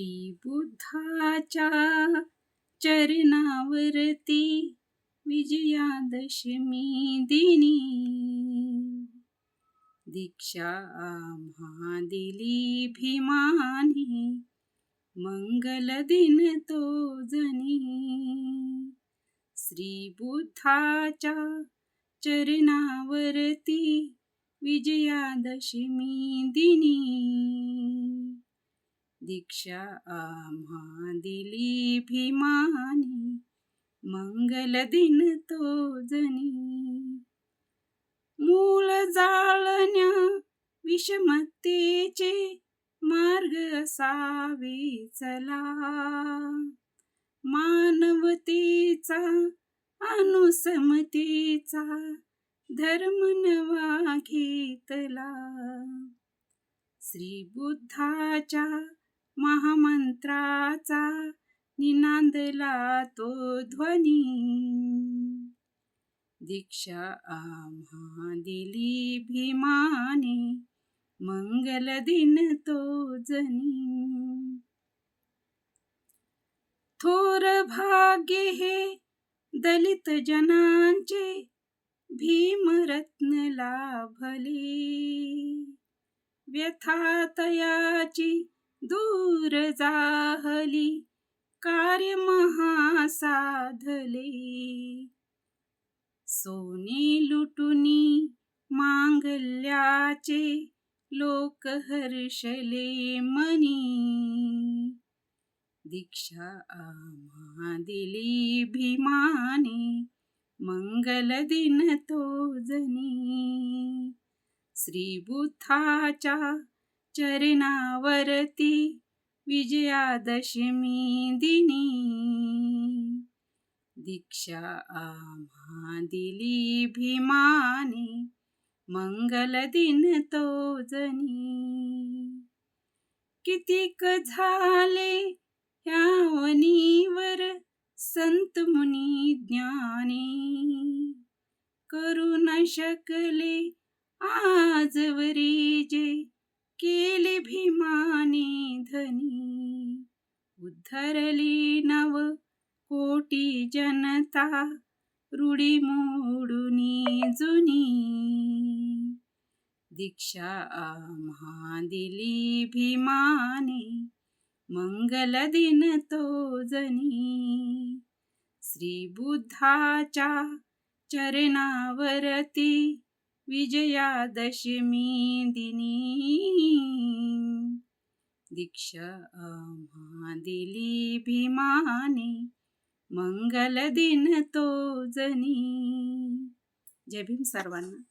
श्री बुद्धाच्या चरणावरती विजयादशमी दिनी. दीक्षा आम्हा दिली भीमानी मंगल दिन तो जनी. श्री बुद्धाच्या चरणावरती विजयादशमी दिनी. दीक्षा आम्हा दिली भीमानी मंगल दिन तो जनी। मूळ जाळण्या विषमतेचे मार्ग असावे चला। मानवतेचा अनुसमतेचा धर्म नवा घेतला। श्री बुद्धाच्या महामंत्राचा निनांदला तो ध्वनी. दीक्षा आम्हा दिली भीमाने मंगल दिन तो जनी. थोर भाग्य हे दलित जनांचे भीमरत्न लाभले. व्यथातयाची दूर जाहली कार्य महासाधले. सोने लुटुनी मांगल्याचे लोक हर्षले मनी. दीक्षा आम्हा दिली भीमाने मंगल दिन तो जनी. श्री चरणावरती विजयादशमी दिनी. दीक्षा आम्हा दिली भीमाने मंगल दिन तो जनी. कितीक झाले ह्या वनीवर संत मुनी ज्ञानी. करू न शकले आजवरी जे केली भीमाने धनी उद्धरली नव कोटी जनता रुडी मोडुनी जुनी. दीक्षा आम्हा दिली भीमाने मंगल दिन तो जनी. श्री बुद्धाच्या चरणावरती विजयादशमी दिनी दीक्षा आम्हा दिली भीमाने मंगल दिन तो जनी जय भीम सर्वांना।